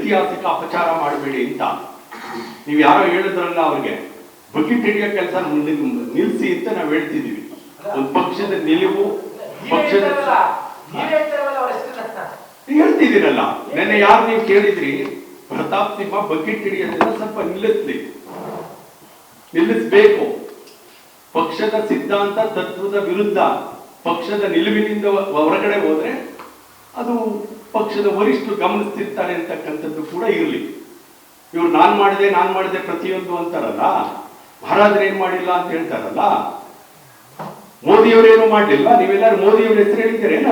ಐತಿಹಾಸಿಕ ಅಪಚಾರ ಮಾಡಬೇಡಿ ಅಂತ. ನೀವು ಯಾರೋ ಹೇಳಿದ್ರಲ್ಲ ಅವ್ರಿಗೆ ಬಕೆಟ್ ಹಿಡಿಯೋ ಕೆಲಸ ನಿಲ್ಸಿ ಅಂತ ನಾವು ಹೇಳ್ತಿದೀವಿ. ಒಂದು ಪಕ್ಷದ ನಿಲುವು, ಪಕ್ಷದ. ಹೇಳ್ತಿದ್ದೀರಲ್ಲ. ನೆನ್ನೆ ಯಾರು ನೀವು ಕೇಳಿದ್ರಿ, ಪ್ರತಾಪ್ ಸಿಂಹ ಬಕೆಟ್ ತಿಳಿಯೋದ್ರಿಂದ ಸ್ವಲ್ಪ ನಿಲ್ಲಿಸ್ಲಿ. ನಿಲ್ಲಿಸ್ಬೇಕು. ಪಕ್ಷದ ಸಿದ್ಧಾಂತ, ತತ್ವದ ವಿರುದ್ಧ, ಪಕ್ಷದ ನಿಲುವಿನಿಂದ ಹೊರಗಡೆ ಹೋದ್ರೆ ಅದು ಪಕ್ಷದ ವರಿಷ್ಠರು ಗಮನಿಸ್ತಿರ್ತಾರೆ ಅಂತಕ್ಕಂಥದ್ದು ಕೂಡ ಇರಲಿ. ಇವರು ನಾನು ಮಾಡಿದೆ ನಾನು ಮಾಡಿದೆ ಪ್ರತಿಯೊಂದು ಅಂತಾರಲ್ಲ, ಮಹಾರಾಜರು ಏನು ಮಾಡಿಲ್ಲ ಅಂತ ಹೇಳ್ತಾರಲ್ಲ? ಮೋದಿಯವರೇನು ಮಾಡಲಿಲ್ಲ? ನೀವೆಲ್ಲರೂ ಮೋದಿಯವ್ರ ಹೆಸರು ಹೇಳಿದ್ದೀರೇನ?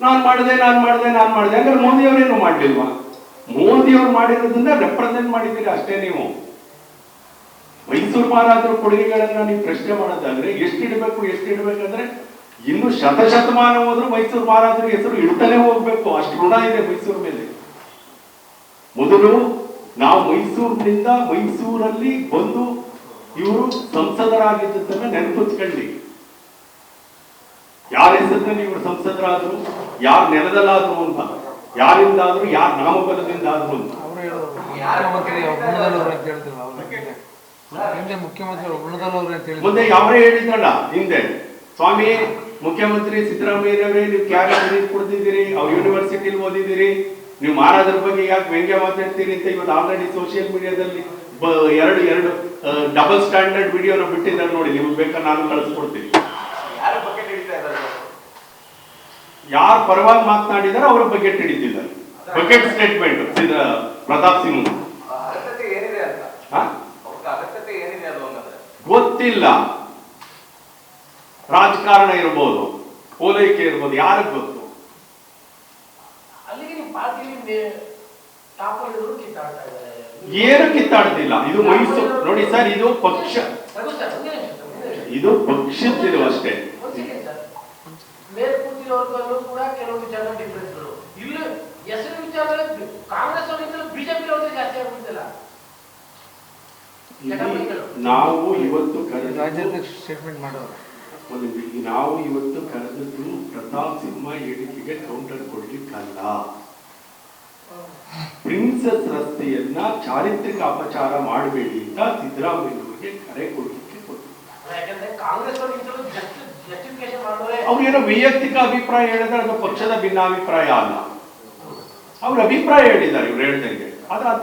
ನಾನು ಮಾಡಿದೆ ನಾನು ಮಾಡಿದೆ ನಾನು ಮಾಡಿದೆ. ಅಂದ್ರೆ ಮೋದಿಯವರೇನು ಮಾಡಲಿಲ್ವಾ? ಮೋದಿಯವ್ರು ಮಾಡಿರೋದನ್ನ ರೆಪ್ರೆಸೆಂಟ್ ಮಾಡಿದ್ದೀರಿ ಅಷ್ಟೇ ನೀವು. ಮೈಸೂರು ಮಹಾರಾಜರ ಕೊಡುಗೆಗಳನ್ನ ನೀವು ಪ್ರಶ್ನೆ ಮಾಡೋದಾದ್ರೆ, ಎಷ್ಟು ಇಡಬೇಕು, ಎಷ್ಟು ಇಡಬೇಕಂದ್ರೆ ಇನ್ನು ಶತಶತಮಾನ ಹೋದ್ರು ಮೈಸೂರು ಮಹಾರಾಜರ ಹೆಸರು ಇಡ್ತಾನೆ ಹೋಗ್ಬೇಕು. ಅಷ್ಟು ಋಣ ಇದೆ ಮೈಸೂರು ಮೇಲೆ. ಮೊದಲು ನಾವು ಮೈಸೂರಿನಿಂದ ಮೈಸೂರಲ್ಲಿ ಬಂದು ಇವರು ಸಂಸದರಾಗಿದ್ದನ್ನ ನೆನಪಿಸ್ಕೊಳ್ಳಿ. ಯಾರ ಹೆಸರಿನಲ್ಲಿ ಇವರು ಸಂಸದರಾದ್ರು ಯಾರ ನೆಲದಲ್ಲಾದ್ರು ಅಂತ. ಯಾರಿಂದಾದ್ರು ಯಾರ ನಾಮಬಲದಿಂದ ಆದ್ರು ಅಂತ. ಅವರು ಹೇಳೋರು ಮುಖ್ಯಮಂತ್ರಿ ಉಣ್ಣದಲ್ಲವ್ರು ಅಂತ ಹೇಳ್ತಿರಲ್ಲ ಅವ್ರು ಹಿಂದೆ ಮುಖ್ಯಮಂತ್ರಿ ಉಣ್ಣದಲ್ಲವ್ರು ಅಂತ ಹೇಳಿದ್ರು ಮುಂದೆ ಯಾವರೇ ಹೇಳಿದ್ರಲ್ಲ ಹಿಂದೆ. ಸ್ವಾಮಿ ಮುಖ್ಯಮಂತ್ರಿ ಸಿದ್ದರಾಮಯ್ಯನವರೇ ನೀವು ಕ್ಯಾಬಿನೆಟ್ ಕೊಡ್ತಿದ್ದೀರಿ ಅವ್ರ ಯೂನಿವರ್ಸಿಟಿಲಿ ಓದಿದ್ದೀರಿ ನೀವು ಮಹಾರಾಜರ ಬಗ್ಗೆ ಯಾಕೆ ವ್ಯಂಗ್ಯ ಮಾತಾಡ್ತೀರಿ ಅಂತ ಇವತ್ತು ಆಲ್ರೆಡಿ ಸೋಷಿಯಲ್ ಮೀಡಿಯಾದಲ್ಲಿ ಎರಡು ಎರಡು ಡಬಲ್ ಸ್ಟ್ಯಾಂಡರ್ಡ್ ವಿಡಿಯೋನ ಬಿಟ್ಟಿದ್ದಾರೆ ನೋಡಿ ನಿಮ್ಗೆ ಬೇಕಾದ್ರೆ ನಾನು ಕಳಿಸ್ಕೊಡ್ತೀನಿ. ಯಾರು ಪರವಾಗಿ ಮಾತನಾಡಿದಾರೋ ಅವರ ಬಗ್ಗೆ ಹಿಡಿತಿದ್ದಾರೆ ಬಕೆಟ್ ಸ್ಟೇಟ್ಮೆಂಟ್ ಪ್ರತಾಪ್ ಸಿಂಗ್. ಆ ಅರ್ಹತೆ ಏನಿದೆ ಅಂತ ಹಾ ಅವ್ರಿಗೆ ಅರ್ಹತೆ ಏನಿದೆ ಅದು ಹಂಗಂದ್ರೆ ಗೊತ್ತಿಲ್ಲ ರಾಜಕಾರಣ ಇರ್ಬೋದು ಓಲೈಕೆ ಇರ್ಬೋದು ಯಾರಿಗೆ ಗೊತ್ತು? ಏನು ಕಿತ್ತಾಡ್ತಿಲ್ಲ. ಇದು ಮೈಸೂರು ನೋಡಿ ಸರ್ ಇದು ಪಕ್ಷ. ಇದು ಆಗ್ಬಿಡ್ತಿಲ್ಲ. ನಾವು ಇವತ್ತು ರಾಜ್ಯಾಧ್ಯಕ್ಷ ಸ್ಟೇಟ್ಮೆಂಟ್ ಮಾಡೋರು. ಒಂದು. ನಾವು ಇವತ್ತು ಕರೆದಿದ್ದು ಪ್ರತಾಪ್ ಸಿಂಹ ಹೇಳಿಕೆಗೆ ಕೌಂಟರ್ ಕೊಡ್ಲಿಕ್ಕಲ್ಲ. ಪ್ರಿನ್ಸಸ್ ರಸ್ತೆಯನ್ನ ಚಾರಿತ್ರಿಕ ಅಪಚಾರ ಮಾಡಬೇಡಿ ಅಂತ ಸಿದ್ದರಾಮಯ್ಯನವರಿಗೆ ಕರೆ ಕೊಡ್ಲಿಕ್ಕೆ ಅವ್ರೇನೋ ವೈಯಕ್ತಿಕ ಅಭಿಪ್ರಾಯ ಹೇಳಿದ್ರೆ ಅದು ಪಕ್ಷದ ಭಿನ್ನಾಭಿಪ್ರಾಯ ಅಲ್ಲ. ಅವ್ರ ಅಭಿಪ್ರಾಯ ಹೇಳಿದ್ದಾರೆ ಇವ್ರು ಹೇಳ್ದಂಗೆ. ಆದ್ರೆ ಅದ